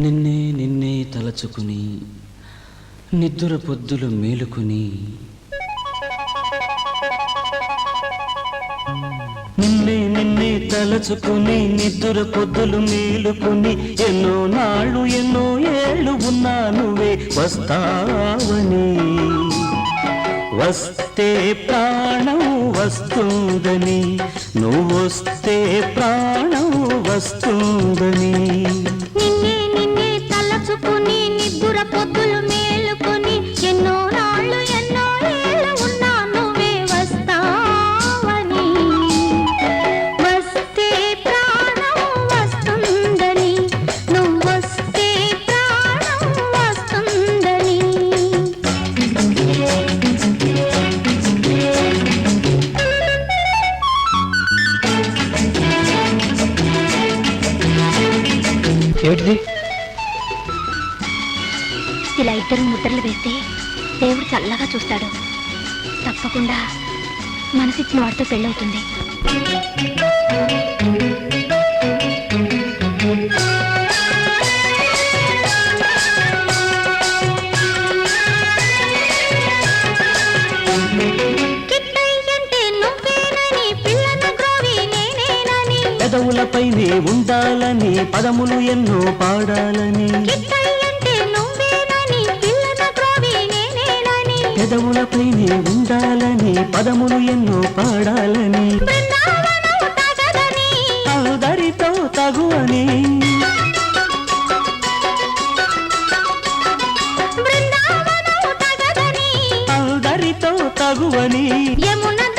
నిన్నే నిన్నే తలచుకుని నిద్దుర పొద్దులు మేలుకుని. నిన్నే నిన్నే తలచుకుని నిద్దుర పొద్దులు మేలుకుని. ఎన్నో నాళ్ళు ఎన్నో ఏళ్ళు ఉన్నా నువ్వే వస్తావని. వస్తే ప్రాణం వస్తుందని నువ్వొస్తే ప్రాణం వస్తుందని. ఏమిటిది? ఇలా ఇద్దరు ముద్రలు వేస్తే దేవుడు చల్లగా చూస్తాడు. తప్పకుండా మనసిచ్చిన వాడితో పెళ్ళవుతుంది. నేనేనని పెదవులపైనే ఉండాలని పదములు ఎన్నో పాడాలని. నేనేనని. పెదవులపైనే ఉండాలని పదములు ఎన్నో పాడాలని. అందరితో తగువని. బృందావనం తగదని. అందరితో తగువని. యమున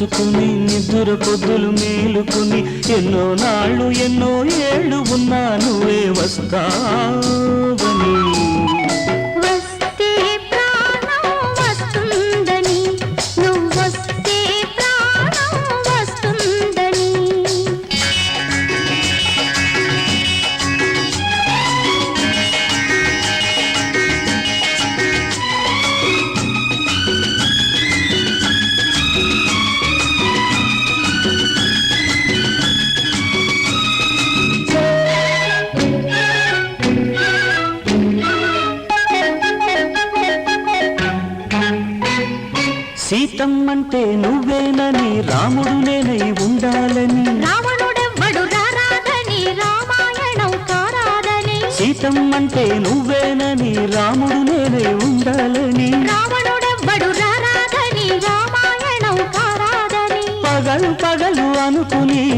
తలుచుకుని నిద్ర పొద్దులు మేలుకుని ఎన్నో నాళ్ళు ఎన్నో ఏళ్ళు ఉన్నా నువ్వే వస్తావని. సీతమ్మంటే నువ్వేనని రాముడు నేనై ఉండాలని. రావణుడెవ్వడు రారాదని రామాయణం కారాదని. సీతమ్మంటే నువ్వేనని రాముడు నేనై ఉండాలని. రావణుడెవ్వడు రారాదని రామాయణం కారాదని. పగలు పగలు అనుకుని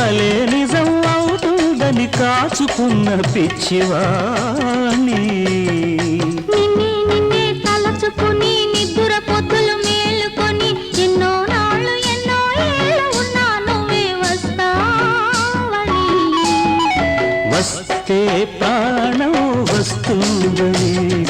కలే నిజం అవుతుందని కాచుకున్న పిచ్చివాణి తలచుకుని నిద్దుర పొద్దులు మేలుకొని ఎన్నో నాళ్ళు ఎన్నో ఏళ్ళు ఉన్నా నువ్వే వస్తావని. వస్తే ప్రాణం వస్తుందని నువ్వు వస్తే ప్రాణం వస్తుందని